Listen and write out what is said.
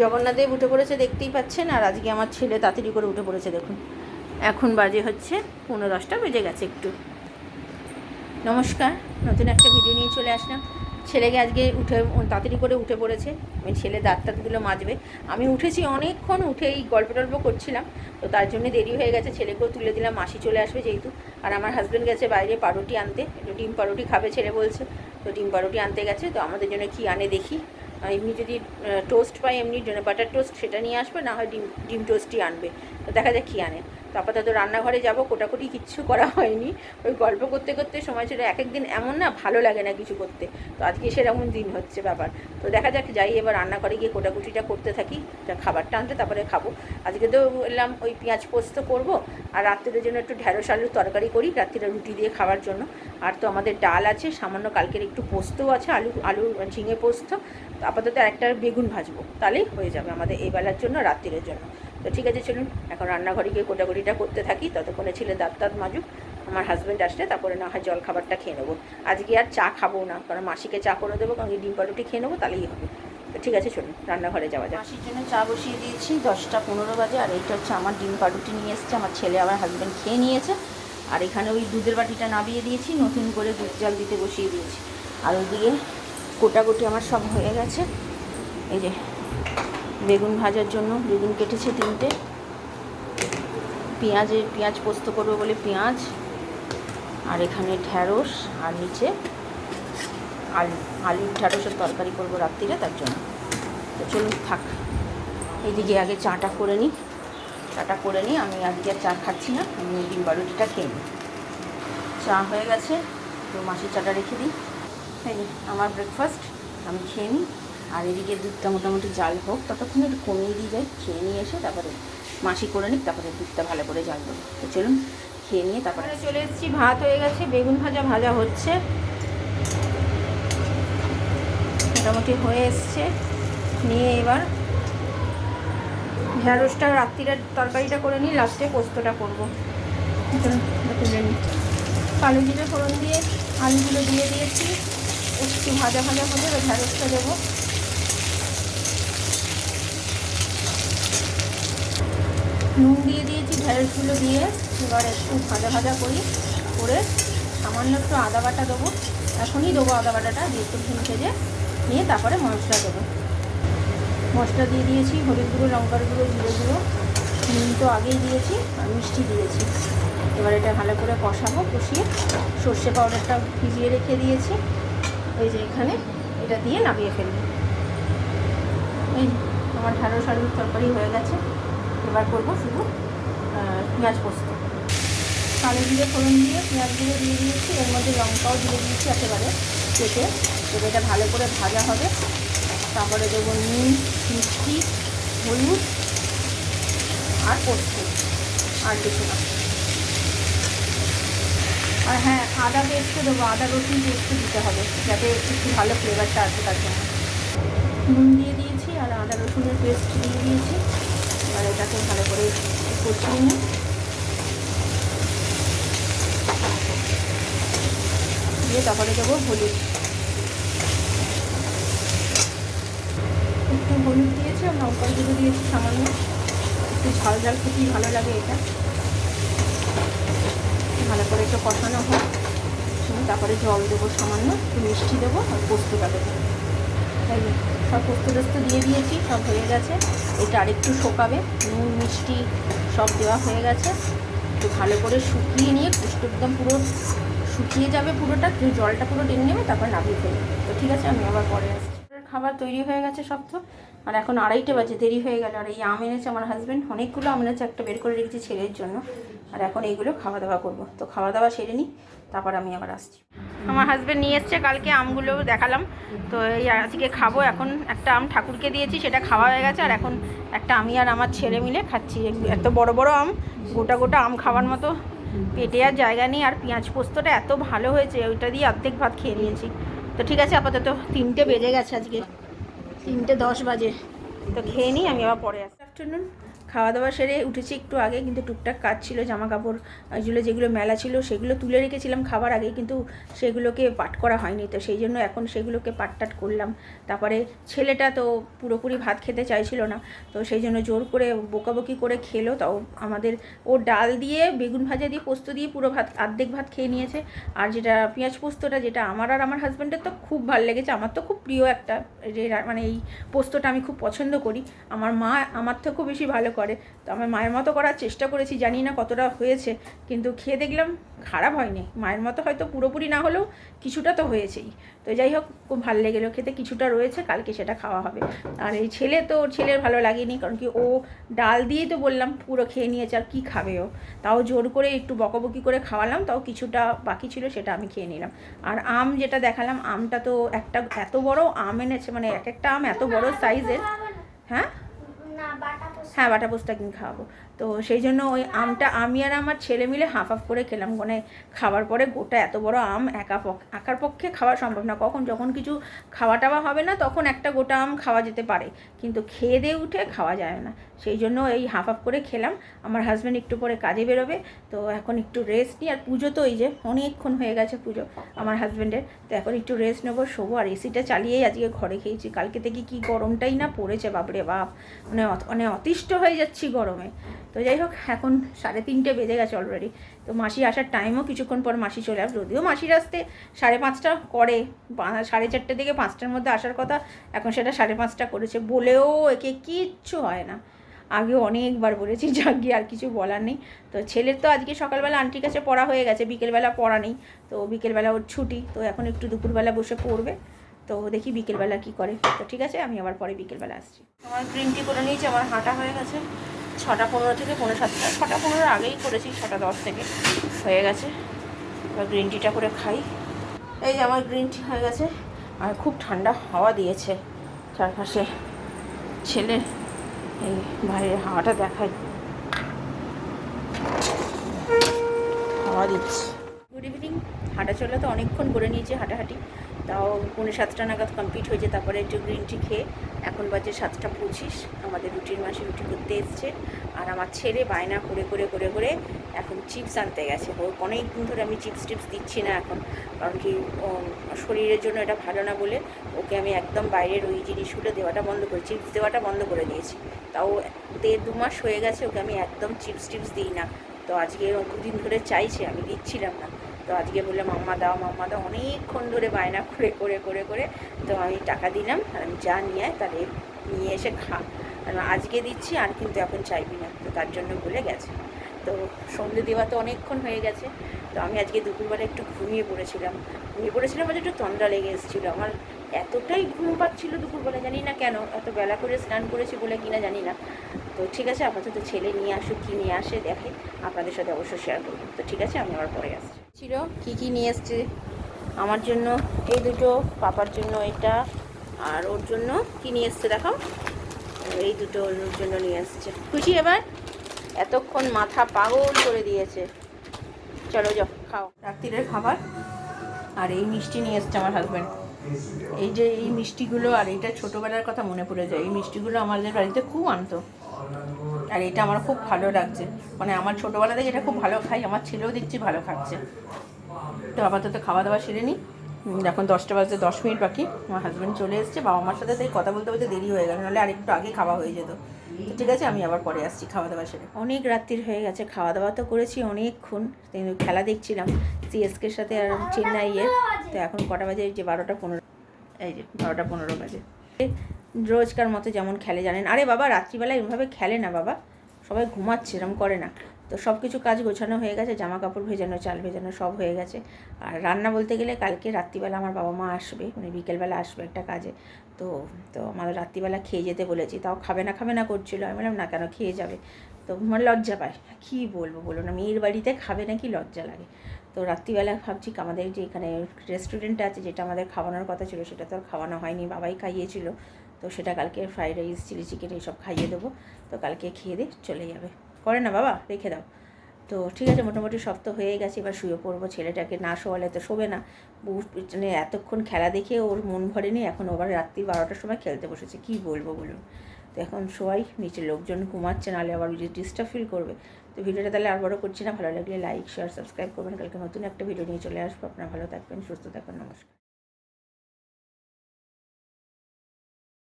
জগন্নাথদেব উঠে পড়েছে দেখতেই পাচ্ছেন, আর আজকে আমার ছেলে তাড়াতাড়ি করে উঠে পড়েছে দেখুন। এখন বাজে হচ্ছে পনেরো দশটা, বেজে গেছে একটু। নমস্কার, নতুন একটা ভিডিও নিয়ে চলে আসলাম। ছেলেকে আজকে উঠে, তাড়াতাড়ি করে উঠে পড়েছে। আমি ছেলে দাঁত টাতগুলো মাজবে। আমি উঠেছি অনেকক্ষণ উঠে এই গল্প টল্প করছিলাম, তো তার জন্য দেরি হয়ে গেছে। ছেলেকেও তুলে দিলাম, মাসি চলে আসবে যেহেতু। আর আমার হাজব্যান্ড গেছে বাইরে পাউরুটি আনতে। একটু ডিম পাউরুটি খাবে, ছেলে বলছে। তো ডিম পাউরুটি আনতে গেছে, তো আমাদের জন্য কি আনে দেখি। এমনি যদি টোস্ট পাই, এমনি বাটার টোস্ট সেটা নিয়ে আসবে, না হয় ডিম ডিম টোস্টই আনবে। তো দেখা যাক কী আনে। আপাতত রান্নাঘরে যাব, কোটাকুটি কিচ্ছু করা হয়নি। ওই গল্প করতে করতে সময় ছিল এক এক দিন এমন না, ভালো লাগে না কিছু করতে। তো আজকে সেরকম দিন হচ্ছে ব্যাপার। তো দেখা যাক, যাই এবার রান্নাঘরে গিয়ে কোটাকুটিটা করতে থাকি খাবারটা আনতে তারপরে খাব। আজকে তো এলাম ওই পেঁয়াজ পোস্ত করব, আর রাত্রের জন্য একটু ঢ্যাঁড়স আলুর তরকারি করি রাত্রিরে রুটি দিয়ে খাওয়ার জন্য। আর তো আমাদের ডাল আছে, সামান্য কালকের একটু পোস্তও আছে, আলু আলু, ঝিঙে পোস্ত। আপাতত একটা বেগুন ভাজবো, তাহলেই হয়ে যাবে আমাদের এই বেলার জন্য, রাত্রিরের জন্য। তো ঠিক আছে, চলুন। এখন রান্নাঘরে গিয়ে কোটাকুটিটা করতে থাকি। ততক্ষণে ছেলে দাঁত দাঁত মাজুক, আমার হাজব্যান্ড আসলে, তারপরে না হয় জল খাবারটা খেয়ে নেব। আজকে আর চা খাব না, কারণ মাসিকে চা করে দেবো, কারণ ডিম পাউরুটি খেয়ে নেব, তাহলেই হবে। তো ঠিক আছে, চলুন, রান্নাঘরে যাওয়া যাক। মাসির জন্য চা বসিয়ে দিয়েছি, দশটা পনেরো বাজে, আর এইটা হচ্ছে আমার ডিম পাউরুটি নিয়ে এসছে, আমার ছেলে আমার হাজব্যান্ড খেয়ে নিয়েছে। আর এখানে ওই দুধের বাটিটা নামিয়ে দিয়েছি, নতুন করে দুধ জল দিতে বসিয়ে দিয়েছি। আর ওই ওইদিকে কোটাকুটি আমার সব হয়ে গেছে। এই যে বেগুন ভাজার জন্য, বেগুন কেটেছে তিনটে। পেঁয়াজে পেঁয়াজ পোস্ত করব বলে পেঁয়াজ, আর এখানে ঢ্যাঁড়স, আর নিচে আলু, আলুর ঢ্যাঁড়সের তরকারি করব রাত্রিরে, তার জন্য। তো চলুন, থাক। এইদিকে আগে চাটা করে নিই। চাটা করে নিই, আমি আজকে আর চা খাচ্ছি না, আমি ডিম বারুটিটা খেয়ে নিই। চা হয়ে গেছে, তো মাসির চাটা রেখে দিই। আমার ব্রেকফাস্ট আমি খেয়ে নিই। আর এদিকে দুধটা মোটামুটি জাল হোক, ততক্ষণ একটু কমিয়ে দিয়ে যাই, খেয়ে নিয়ে এসে তারপরে মাসি করে নিক, তারপরে দুধটা ভালো করে জাল দেবো। তো চলুন, খেয়ে নিয়ে তারপরে চলে এসেছি, ভাত হয়ে গেছে, বেগুন ভাজা ভাজা হচ্ছে। মোটামুটি হয়ে এসছে। নিয়ে এবার ঢ্যাঁড়সটা রাত্রিরের তরকারিটা করে নিই, লাস্টে পোস্তটা করব। তুলে নিই। কালো জিরে ফোড়ন দিয়ে আলুগুলো দিয়ে দিয়েছি, একটু ভাজা ভাজা হবে, এবার ঢ্যাঁড়সটা দেবো। নুন দিয়ে দিয়েছি ঢ্যাঁড়সগুলো দিয়ে এবার একটু ভাজা ভাজা করি, করে সামান্য একটু আদা বাটা দেবো। এখনই দেবো আদা বাটাটা, দিয়ে একটু ভুল ভেজে নিয়ে তারপরে মশলা দেবো। মশলা দিয়ে দিয়েছি হলুদ গুঁড়ো, লঙ্কার গুঁড়ো, জিরে গুঁড়ো। নুন তো আগেই দিয়েছি আর মিষ্টি দিয়েছি। এবার এটা ভালো করে কষাবো, কষিয়ে সর্ষে পাউডারটা ভিজিয়ে রেখে দিয়েছি। এই যে এখানে এটা দিয়ে নামিয়ে ফেলব। এই আমার ঢ্যাঁড়স আলুর তরকারি হয়ে গেছে। এবার করব শুধু পেঁয়াজ পোস্ত। কালো জিরে ফোড়ন দিয়ে পেঁয়াজগুলো দিয়ে দিয়েছি, এর মধ্যে লঙ্কাও দিয়ে দিয়েছি একেবারে কেটে। এবার এটা ভালো করে ভাজা হবে। তারপরে দেবো নুন, মিষ্টি, হলুদ আর পোস্ত আর কিছু না। আর হ্যাঁ আদা পেস্টও দেবো, আদা রসুন পেস্টও দিতে হবে, যাতে একটু ভালো ফ্লেভারটা আসে তার জন্য। নুন দিয়ে দিয়েছি আর আদা রসুনের পেস্ট দিয়ে দিয়েছি। এবার এটাকে ভালো করে কষিয়ে নিই। দিয়ে তারপরে দেবো হলুদ। একটু হলুদ দিয়েছি আর লঙ্কার গুঁড়ো দিয়েছি সামান্য। একটু ঝাল ঝাল খেতেই ভালো লাগে এটা। ভালো করে একটু কষানো হুম, তারপরে জল দেবো সামান্য একটু মিষ্টি দেবো আর পোস্তটা দেবো। তাই? সব পোস্ত দিয়ে দিয়েছি, সব হয়ে গেছে। এটা আরেকটু শোকাবে, নুন, মিষ্টি সব দেওয়া হয়ে গেছে। একটু ভালো করে শুকিয়ে নিয়ে কুষ্ট একদম পুরো শুকিয়ে যাবে পুরোটা জলটা পুরো টেনে নেবে, তারপর নামিয়ে ফেলবে। তো ঠিক আছে, আমি আবার পরে আসছি। খাবার তৈরি হয়ে গেছে সব তো। আর এখন আড়াইটে বাজে, দেরি হয়ে গেল। আর এই আম এনেছে আমার হাজব্যান্ড অনেকগুলো আম এনেছে, একটা বের করে রেখেছি ছেলের জন্য। আর এখন এইগুলো খাওয়া দাওয়া করব। তো খাওয়া দাওয়া সেরে নিই তারপর আমি আবার আসছি। আমার হাজব্যান্ড নিয়ে এসছে কালকে আমগুলো দেখালাম। তো এই আজকে খাব এখন একটা আম ঠাকুরকে দিয়েছি সেটা খাওয়া হয়ে গেছে আর এখন একটা আমি আর আমার ছেলে মিলে খাচ্ছি। এত বড় বড় আম গোটা গোটা আম খাওয়ার মতো পেটে আর জায়গা নেই আর পেঁয়াজ পোস্তটা এত ভালো হয়েছে ওইটা দিয়ে অর্ধেক ভাত খেয়ে নিয়েছি। তো ঠিক আছে আপাতত তিনটে বেজে গেছে আজকে। তিনটে দশ বাজে। তো খেয়ে নিই আমি আবার পরে আসি আফটারনুন খাওয়া দাওয়া সেরে উঠেছি একটু আগে, কিন্তু টুকটাক কাজ ছিল জামা কাপড় এগুলো যেগুলো মেলা ছিল, সেগুলো তুলে রেখেছিলাম খাবার আগে, কিন্তু সেগুলোকে পাট করা হয়নি। তো সেই জন্য এখন সেগুলোকে পাট টাট করলাম। তারপরে ছেলেটা তো পুরোপুরি ভাত খেতে চাইছিল না, তো সেই জন্য জোর করে বকাবকি করে খেলো। তাও আমাদের, ও ডাল দিয়ে, বেগুন ভাজা দিয়ে, পোস্ত দিয়ে পুরো ভাত অর্ধেক ভাত খেয়ে নিয়েছে। আর যেটা পেঁয়াজ পোস্তটা, যেটা আমার আর আমার হাজব্যান্ডের তো খুব ভালো লেগেছে, আমার তো খুব প্রিয় একটা মানে এই পোস্তটা আমি খুব পছন্দ করি। আমার মা আমার থেকেও বেশি ভালো করে। তো আমার মায়ের মতো করার চেষ্টা করেছি, জানি না কতটা হয়েছে, কিন্তু খেয়ে দেখলাম খারাপ হয়নি। মায়ের মতো হয়তো পুরোপুরি না হলেও কিছুটা তো হয়েছেই। তো যাই হোক, খুব ভালো লেগেলো খেতে, কিছুটা রয়েছে, কালকে সেটা খাওয়া হবে। আর এই ছেলে তো ওর ছেলের ভালো লাগেনি, কারণ কি ও ডাল দিয়েই তো বললাম, পুরো খেয়ে নিয়েছে, আর কী খাবে ও? তাও জোর করে একটু বকবকি করে খাওয়ালাম, তাও কিছুটা বাকি ছিল, সেটা আমি খেয়ে নিলাম। আর আম যেটা দেখালাম, আমটা তো একটা এত বড় আম এনেছে মানে এক একটা আম এত বড় সাইজের হ্যাঁ? হ্যাঁ বাটা পোস্তা কিনে খাওয়াবো। তো সেই জন্য ওই আমটা আমি আর আমার ছেলে মিলে হাফ হাফ করে খেলাম। মানে খাবার পরে গোটা এত বড় আম একা পক, একার পক্ষে খাওয়া সম্ভব না। কখন যখন কিছু খাওয়া টাওয়া হবে না, তখন একটা গোটা আম খাওয়া যেতে পারে। কিন্তু খেয়ে দিয়ে উঠে খাওয়া যায় না। সেই জন্য এই হাফ হাফ করে খেলাম। আমার হাজব্যান্ড একটু পরে কাজে বেরোবে। তো এখন একটু রেস্ট নিই। আর পুজো তো এই যে অনেকক্ষণ হয়ে গেছে পুজো আমার হাজব্যান্ডের তো এখন একটু রেস্ট নেব, শোবো। আর এসিটা চালিয়েই আজকে ঘরে খেয়েছি। কালকে থেকে কি গরমটাই না পড়েছে, বাপরে বাপ। মানে মানে অতিষ্ঠ হয়ে যাচ্ছি গরমে। তো যাই হোক, এখন সাড়ে তিনটে বেজে গেছে অলরেডি তো মাসি আসার টাইমও কিছুক্ষণ পর মাসি চলে আসবে। যদিও মাসির আসতে সাড়ে পাঁচটা করে সাড়ে চারটে থেকে পাঁচটার মধ্যে আসার কথা, এখন সেটা সাড়ে পাঁচটা করেছে বলেও একে কিচ্ছু হয় না। আগে অনেকবার বলেছি, যাক আর কিছু বলার নেই। তো ছেলের তো আজকে সকালবেলা আন্টির কাছে পড়া হয়ে গেছে, বিকেলবেলা পড়া নেই। তো বিকেলবেলা ওর ছুটি, তো এখন একটু দুপুরবেলা বসে পড়বে। তো দেখি বিকেলবেলা কি করে। তো ঠিক আছে, আমি আবার পরে বিকেলবেলা আসছি। আমার গ্রিন টি করে নিয়েছি, আমার হাঁটা হয়ে গেছে। ছটা পনেরো থেকে পনেরো সাতটা। ছটা পনেরো আগেই করেছি, ছটা দশ থেকে। হয়ে গেছে। এবার গ্রিন টিটা করে খাই। এই যে আমার গ্রিন টি হয়ে গেছে। আর খুব ঠান্ডা হাওয়া দিয়েছে। চারপাশে ছেলে এই বাইরের হাওয়াটা দেখাই হাওয়া দিচ্ছে। হাঁটা চলা তো অনেকক্ষণ করে নিয়েছি হাঁটাহাঁটি। তাও পৌনে সাতটা নাগাদ কমপ্লিট হয়েছে তারপরে একটু গ্রিন টি খেয়ে এখন বাজে সাতটা পঁচিশ। আমাদের রুটির মাসে রুটি করতে এসছে। আর আমার ছেলে বায়না করে করে করে করে এখন চিপস আনতে গেছে। অনেক দিন ধরে আমি চিপস টিপস দিচ্ছি না এখন। কারণ কি শরীরের জন্য এটা ভালো না বলে ওকে আমি একদম বাইরের ওই জিনিসগুলো দেওয়াটা বন্ধ করে চিপস দেওয়াটা বন্ধ করে দিয়েছি। তাও দেড় দু মাস হয়ে গেছে ওকে আমি একদম চিপস টিপস দিই না। তো আজকে দুদিন ধরে চাইছে, আমি দিচ্ছিলাম না। তো আজকে বললাম মাম্মা দাও মাম্মা দাও। অনেকক্ষণ ধরে বায়না করে করে করে করে তো আমি টাকা দিলাম, আমি যা নিয়ে আয় তাহলে নিয়ে এসে খা। আজকে দিচ্ছি আর কিন্তু এখন চাইবি না, তো তার জন্য বলে গেছে। তো সন্ধে দেওয়া তো অনেকক্ষণ হয়ে গেছে, তো আমি আজকে দুপুরবেলা একটু ঘুমিয়ে পড়েছিলাম। ঘুমিয়ে পড়েছিলাম বলতে একটু তন্দ্রা লেগে এসেছিল। আমার এতটাই ঘুম পাচ্ছিল দুপুরবেলা, জানি না কেন, এত বেলা করে স্নান করেছি বলে কিনা জানি না। তো ঠিক আছে, আপাতত ছেলে নিয়ে আসুক, কী নিয়ে আসে দেখে, আপনাদের সাথে অবশ্যই শেয়ার করব। তো ঠিক আছে, আমি আবার পরে আসছি। ছিল, কী কী নিয়ে এসছে? আমার জন্য, এই দুটো, পাপার জন্য এটা, আর ওর জন্য কি নিয়ে এসছে দেখো এই দুটো ওর জন্য নিয়ে এসছে। খুশি এবার? এতক্ষণ মাথা পাগল করে দিয়েছে। চলো যাও, খাও। রাত্রিরের খাবার, আর এই মিষ্টি নিয়ে এসছে আমার হাজব্যান্ড এই যে এই মিষ্টিগুলো, আর এইটা ছোটোবেলার কথা মনে পড়ে যায়। এই মিষ্টিগুলো আমাদের বাড়িতে খুব আনতো। আর এটা আমার খুব ভালো লাগছে। মানে আমার ছোটোবেলা থেকে এটা খুব ভালো খাই, আমার ছেলেও দেখছি ভালো খাচ্ছে। তো আপাতত খাওয়া দাওয়া সেরে নিই। এখন দশটা বাজতে দশ মিনিট বাকি। আমার হাজব্যান্ড চলে এসছে, বাবা মার সাথে তাই কথা বলতে বলতে দেরি হয়ে গেল, নাহলে আরেকটু আগে খাওয়া হয়ে যেত। ঠিক আছে, আমি আবার পরে আসছি খাওয়া দাওয়া সেরে। অনেক রাত্রির হয়ে গেছে, খাওয়া দাওয়া তো করেছি অনেকক্ষণ। কিন্তু খেলা দেখছিলাম সিএসকের সাথে আর চেন্নাইয়ের। তো এখন কটা বাজে? এই যে বারোটা পনেরো, এই যে বারোটা পনেরো বাজে। রোজকার মতো যেমন খেলে, জানেন? আরে বাবা, রাত্রিবেলায় এভাবে খেলে না বাবা। সবাই ঘুমাচ্ছে, এরম করে না। তো সব কিছু কাজ গোছানো হয়ে গেছে জামা কাপড় ভেজানো, চাল ভেজানো সব হয়ে গেছে। আর রান্না বলতে গেলে কালকে রাত্রিবেলা আমার বাবা মা আসবে মানে বিকেলবেলা আসবে একটা কাজে। তো তো আমার রাত্রিবেলা খেয়ে যেতে বলেছি, তাও খাবে না খাবে না করছিল। আমি বললাম, না কেন, খেয়ে যাবে। তো আমার লজ্জা পায়। কী বলব বলো না, মেয়ের বাড়িতে খাবে নাকি লজ্জা লাগে। তো রাত্রিবেলা ভাবছি আমাদের যে এখানে রেস্টুরেন্ট আছে যেটা আমাদের খাওয়ানোর কথা ছিল, সেটা তো আর খাওয়ানো হয়নি, বাবাই খাইয়েছিল। তো সেটা কালকে ফ্রাইড রাইস চিলি চিকেন এইসব খাইয়ে দেবো। তো কালকে খেয়ে দিয়ে চলে যাবে। করে না বাবা, রেখে দাও। তো ঠিক আছে, মোটামুটি সব তো হয়ে গেছে, এবার শুয়ে পড়ব। ছেলেটাকে না শোয়ালে তো শোবে না। মানে এতক্ষণ খেলা দেখে ওর মন ভরেনি, এখন ওবার রাত্রি বারোটার সময় খেলতে বসেছে। কী বলব বলুন। তো এখন সবাই নিচে লোকজন ঘুমাচ্ছে নাহলে আবার ডিস্টার্ব ফিল করবে। তো ভিডিওটা তাহলে আর বড়ো করছি না, ভালো লাগলে লাইক শেয়ার সাবস্ক্রাইব করবেন। কালকে নতুন একটা ভিডিও নিয়ে চলে আসব। আপনারা ভালো থাকবেন, সুস্থ থাকবেন, নমস্কার।